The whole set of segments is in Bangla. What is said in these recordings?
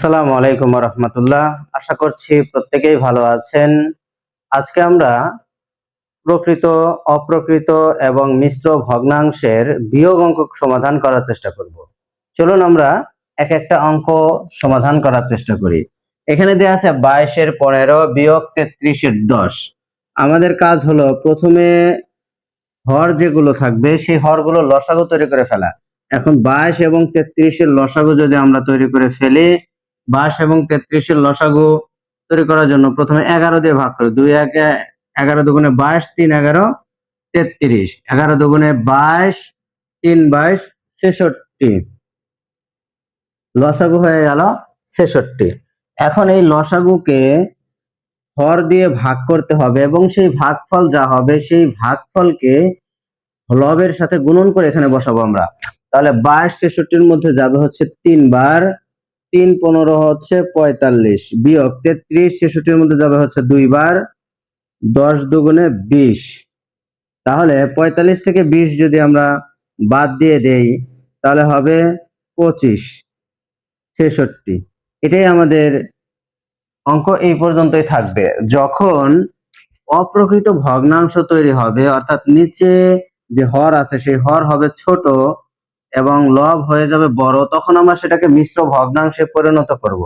আসসালামু আলাইকুম রহমতুল্লাহ। আশা করছি প্রত্যেকেই ভালো আছেন। আজকে আমরা প্রকৃত, অপ্রকৃত এবং মিশ্র ভগ্নাংশের বিয়োগ অঙ্ক সমাধান করার চেষ্টা করব। চলুন আমরা এক একটা অঙ্ক সমাধান করার চেষ্টা করি। এখানে দেওয়া আছে বাইশের পনেরো বিয়োগ তেত্রিশের দশ। আমাদের কাজ হলো প্রথমে হর যেগুলো থাকবে, সেই হরগুলো লসাগু তৈরি করে ফেলা। এখন বাইশ এবং তেত্রিশের লসাগু যদি আমরা তৈরি করে ফেলি বাইশ এবং তেত্রিশের লসাগু তৈরি করার জন্য প্রথমে এগারো দিয়ে ভাগ করি দুই একে এগারো দুগুণে বাইশ, তিন এগারো, তেত্রিশ। এগারো দুগুণে বাইশ, তিন বাইশ, ছেষট্টি। লসাগু হয়ে গেল ছেষট্টি। এখন এই লসাগুকে হর দিয়ে ভাগ করতে হবে এবং সেই ভাগফল যা হবে সেই ভাগফলকে লবের সাথে গুণন করে এখানে বসাবো আমরা। তাহলে বাইশ, ছেষট্টির মধ্যে যাবে হচ্ছে তিনবার। তিন পনেরো হচ্ছে পঁয়তাল্লিশ। বিয়োগ তেত্রিশ, ছেষট্টির মধ্যে যাবে হচ্ছে দুইবার। দশ দুগুণে বিশ। তাহলে পঁয়তাল্লিশ থেকে বিশ যদি আমরা বাদ দিয়ে দেই, তাহলে হবে পঁচিশ, ছেষট্টি। এটাই আমাদের অঙ্ক এই পর্যন্তই থাকবে। যখন অপ্রকৃত ভগ্নাংশ তৈরি হবে, অর্থাৎ নিচে যে হর আছে, সেই হর হবে ছোট এবং লব হয়ে যাবে বড়, তখন আমরা সেটাকে মিশ্র ভগ্নাংশে পরিণত করব।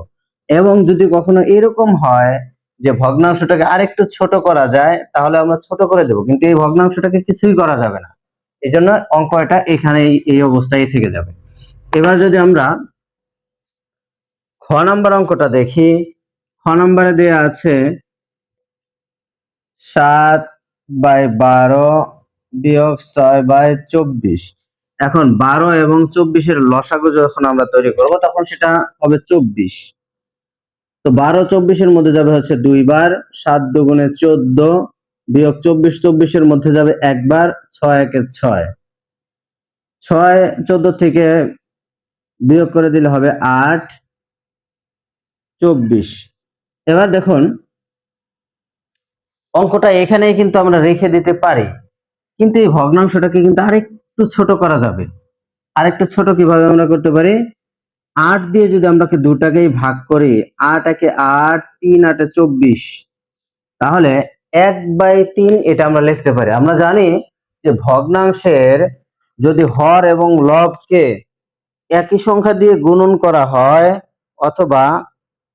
এবং যদি কখনো এরকম হয় যে ভগ্নাংশটাকে আরেকটু ছোট করা যায়, তাহলে আমরা ছোট করে দেব। কিন্তু এই ভগ্নাংশটাকে কিছুই করা যাবে না। এই জন্য অঙ্ক এটা এখানে এই অবস্থায় থেকে যাবে। এবার যদি আমরা খ নাম্বার অঙ্কটা দেখি। খ নাম্বারে দেয়া আছে সাত বাই বারো বিয়োগ ছয় বাই চব্বিশ। এখন বারো এবং চব্বিশের লসাগু যখন আমরা তৈরি করব, তখন সেটা হবে চব্বিশ। তো বারো চব্বিশের মধ্যে যাবে হচ্ছে দুইবার, সাত দুগুণে চোদ্দ বিয়োগ চব্বিশ, চব্বিশের মধ্যে যাবে একবার, ছয় একে ছয়। ছয়, চোদ্দ থেকে বিয়োগ করে দিলে হবে আট, চব্বিশ। এবার দেখুন, অঙ্কটা এখানেই কিন্তু আমরা রেখে দিতে পারি। কিন্তু এই ভগ্নাংশটাকে কিন্তু আরেকটু ছোট করা যাবে। আরেকটু ছোট কীভাবে আমরা করতে পারি? আট দিয়ে যদি আমরা দুটাকেই ভাগ করি, আট একে আট, তিন, আটে চব্বিশ। তাহলে এক বাই তিন এটা আমরা লিখতে পারি। আমরা জানি যে ভগ্নাংশের যদি হর এবং লবকে একই সংখ্যা দিয়ে গুণন করা হয় অথবা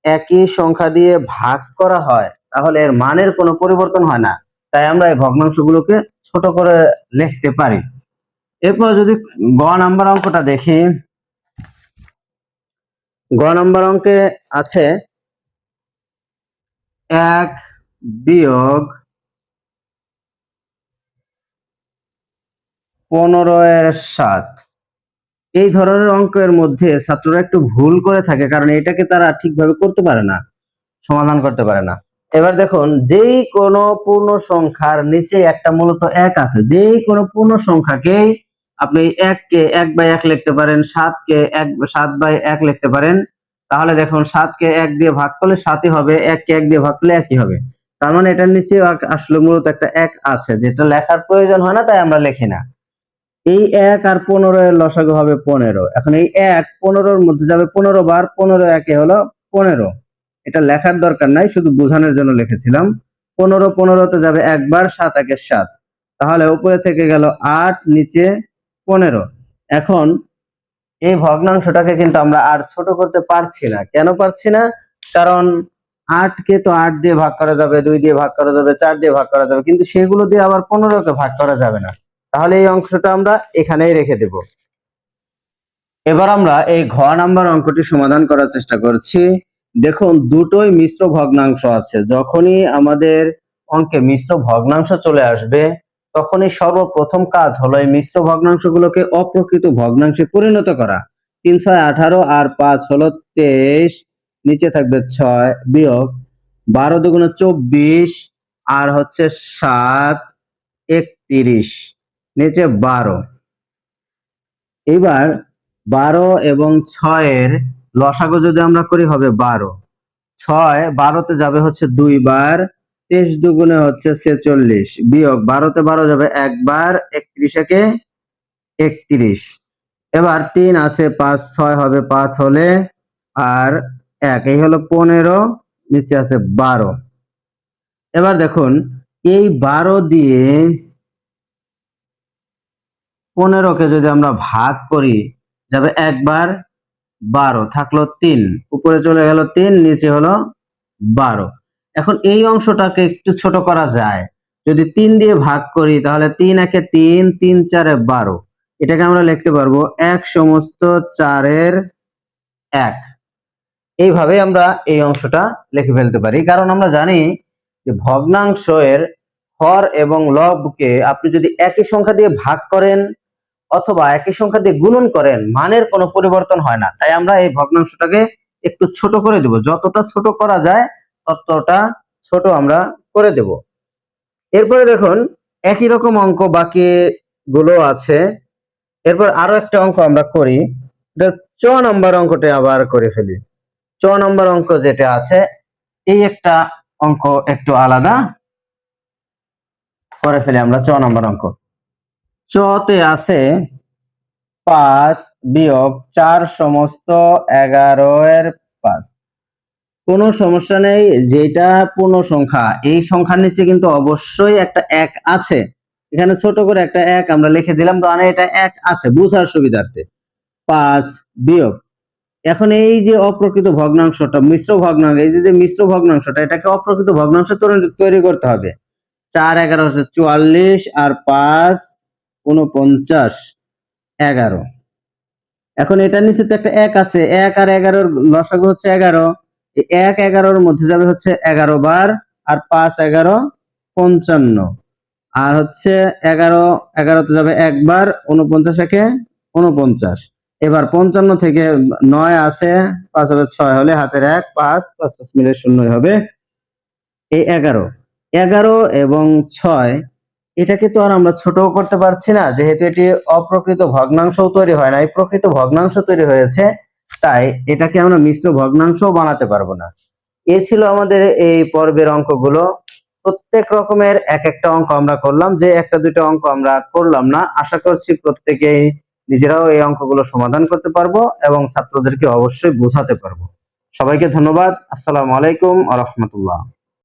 একই সংখ্যা দিয়ে ভাগ করা হয়, তাহলে এর মানের কোনো পরিবর্তন হয় না। তাই আমরা এই ভগ্নাংশগুলোকে ছোট করে লিখতে পারি। এরপর যদি গ নাম্বার অঙ্কটা দেখি, গ নাম্বার অঙ্কে আছে এক বিয়োগ পনেরো এর সাত। এই ধরনের অঙ্কের মধ্যে ছাত্ররা একটু ভুল করে থাকে, কারণ এটাকে তারা ঠিকভাবে করতে পারে না, সমাধান করতে পারে না। এবার দেখুন, যেই কোনো পূর্ণ সংখ্যার নিচে একটা মূলত এক আছে, যেই কোনো পূর্ণ সংখ্যাকেই আপনি এক কে এক বাই এক লিখতে পারেন, সাত কে এক, সাত বাই এক লিখতে পারেন। তাহলে দেখুন, সাত কে এক দিয়ে ভাগ করলে সাতই হবে, এক কে এক দিয়ে ভাগ করলে একই হবে। তার মানে এটার নিচে আসলে মূলত একটা এক আছে, যেটা লেখার প্রয়োজন হয় না, তাই আমরা লিখি না। এই এক আর পনেরো এর লসাগু হবে পনেরো। এখন এই এক পনেরোর মধ্যে যাবে পনেরো বার, পনেরো একে হলো পনেরো। এটা লেখার দরকার নাই, শুধু বোঝানোর জন্য লিখেছিলাম। পনেরো পনেরোতে যাবে একবার সাত একে সাত। তাহলে উপরে থেকে গেল আট, নিচে পনেরো। এখন এই ভগ্নাংশটাকে কিন্তু আমরা আর ছোট করতে পারছি না। কেন পারছি না? কারণ আটকে তো আট দিয়ে ভাগ করা যাবে, দুই দিয়ে ভাগ করা যাবে, চার দিয়ে ভাগ করা যাবে, কিন্তু সেগুলো দিয়ে আবার পনেরোকে ভাগ করা যাবে না। তাহলে এই অংশটা আমরা এখানেই রেখে দেব। এবার আমরা এই ঘ নাম্বার অঙ্কটি সমাধান করার চেষ্টা করছি। দেখুন, দুটোই মিশ্র ভগ্নাংশ আছে। যখনই আমাদের অঙ্কে মিশ্র ভগ্নাংশ চলে আসবে তখনই সর্বপ্রথম কাজ হলো এই মিশ্র ভগ্নাংশগুলোকে অপ্রকৃত ভগ্নাংশে পরিণত করা। তিন ছয় আঠারো আর পাঁচ হলো তেইশ, নিচে থাকবে ছয় বিয়োগ বারো দুগুণে চব্বিশ আর হচ্ছে সাত একত্রিশ, নিচে বারো। এবার বারো এবং ছয়ের লসাগু যদি আমরা করি হবে বারো। ছয় বারোতে যাবে হচ্ছে দুইবার তেইশ দুগুণে হচ্ছে ছেচল্লিশ। বিয়োগ বারোতে বারো যাবে একবার একত্রিশ একে একত্রিশ। এবার তিন আছে পাঁচ, ছয় হবে পাঁচ হলে আর এক, এই হলো পনেরো, নিচে আছে বারো। এবার দেখুন, এই বারো দিয়ে পনেরোকে যদি আমরা ভাগ করি, যাবে একবার বারো, থাকল তিন। উপরে চলে গেল তিন, নিচে হলো বারো। এখন এই অংশটাকে একটু ছোট করা যায়। যদি তিন দিয়ে ভাগ করি, তাহলে তিন একে তিন তিন চারে বারো। এটাকে আমরা লিখতে পারব এক সমস্ত চারের এক। এইভাবে আমরা এই অংশটা লিখে ফেলতে পারি। কারণ আমরা জানি যে ভগ্নাংশ এর হর এবং লবকে আপনি যদি একই সংখ্যা দিয়ে ভাগ করেন অথবা একই সংখ্যা দিয়ে গুণন করেন, মানের কোনো পরিবর্তন হয় না। তাই আমরা এই ভগ্নাংশটাকে একটু ছোট করে দেব। যতটা ছোট করা যায় ততটা ছোট আমরা করে দেব। এরপরে দেখুন, একই রকম অঙ্ক বাকি গুলো আছে। এরপর আরও একটা অঙ্ক আমরা করি। চ নম্বর অঙ্কটা আবার করে ফেলি। চ নম্বর অঙ্ক যেটা আছে, এই একটা অঙ্ক একটু আলাদা। করে ফেলি আমরা চ নম্বর অঙ্ক। চতে আছে পাঁচ বিয়োগ চার সমস্ত এগারো এর পাঁচ। কোনো সমস্যা নেই যেটা পূর্ণ সংখ্যা, এই সংখ্যার নিচে কিন্তু অবশ্যই একটা এক আছে। এখানে ছোট করে একটা এক আমরা লিখে দিলাম মানে এটা এক আছে বুঝার সুবিধার্থে। পাঁচ বিয়োগ। এখন এই যে অপ্রকৃত ভগ্নাংশটা, মিশ্র ভগ্নাংশ এই যে মিশ্র ভগ্নাংশটা, এটাকে অপ্রকৃত ভগ্নাংশ তৈরি- করতে হবে। চার এগারো হচ্ছে চুয়াল্লিশ আর পাঁচ উনপঞ্চাশ এগারো। এখন এটার নিচে তো একটা এক আছে, এক আর এগারোর লসাগু হচ্ছে এগারো। এক এগারোর মধ্যে যাবে হচ্ছে এগারো বার আর পাঁচ এগারো পঞ্চান্ন। আর হচ্ছে এগারো, এগারোতে যাবে একবার উনপঞ্চাশ একে উনপঞ্চাশ এবার পঞ্চান্ন থেকে নয় আছে, পাঁচ হবে ছয় হলে হাতের এক, পাঁচ পাঁচ পাঁচ মিলে শূন্যই হবে। এই এগারো এগারো এবং ছয়, এটাকে তো আর আমরা ছোট করতে পারছি না, যেহেতু এটি অপ্রকৃত ভগ্নাংশও তৈরি হয় না। এই প্রকৃত ভগ্নাংশ তৈরি হয়েছে তাই এটাকে আমরা মিশ্র ভগ্নাংশ বানাতে পারব না। এ ছিল আমাদের এই পর্বের অঙ্কগুলো। প্রত্যেক রকমের এক একটা অঙ্ক আমরা করলাম। যে একটা দুটো অঙ্ক আমরা করলাম না, আশা করছি প্রত্যেকেই নিজেরাও এই অঙ্কগুলো সমাধান করতে পারব এবং ছাত্রদেরকে অবশ্যই বোঝাতে পারব। সবাইকে ধন্যবাদ। আসসালামু আলাইকুম আ রহমতুল্লাহ।